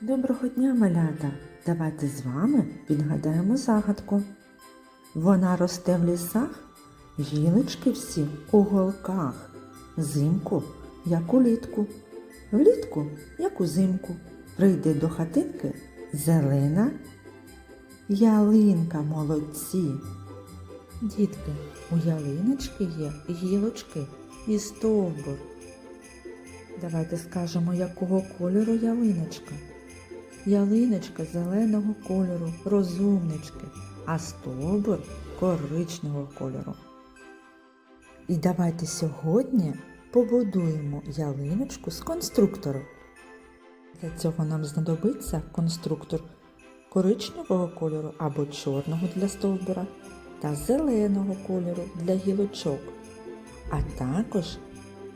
Доброго дня, малята! Давайте з вами відгадаємо загадку. Вона росте в лісах, гілочки всі у голках, зимку, як улітку, влітку, як узимку. Прийде до хатинки зелена ялинка молодці. Дітки, у ялиночки є гілочки і стовбур. Давайте скажемо, якого кольору ялиночка. Ялиночка зеленого кольору, розумнички, а стовбур коричневого кольору. І давайте сьогодні побудуємо ялиночку з конструктору. Для цього нам знадобиться конструктор коричневого кольору або чорного для стовбура та зеленого кольору для гілочок, а також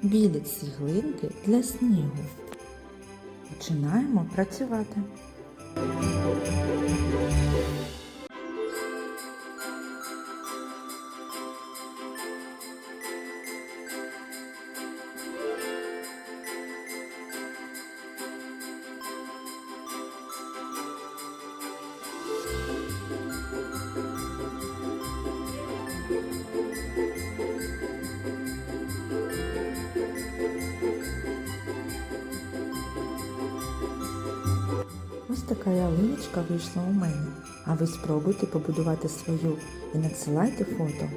білі цеглинки для снігу. Починаємо працювати. Ось така ялиночка вийшла у мене. А ви спробуйте побудувати свою і надсилайте фото.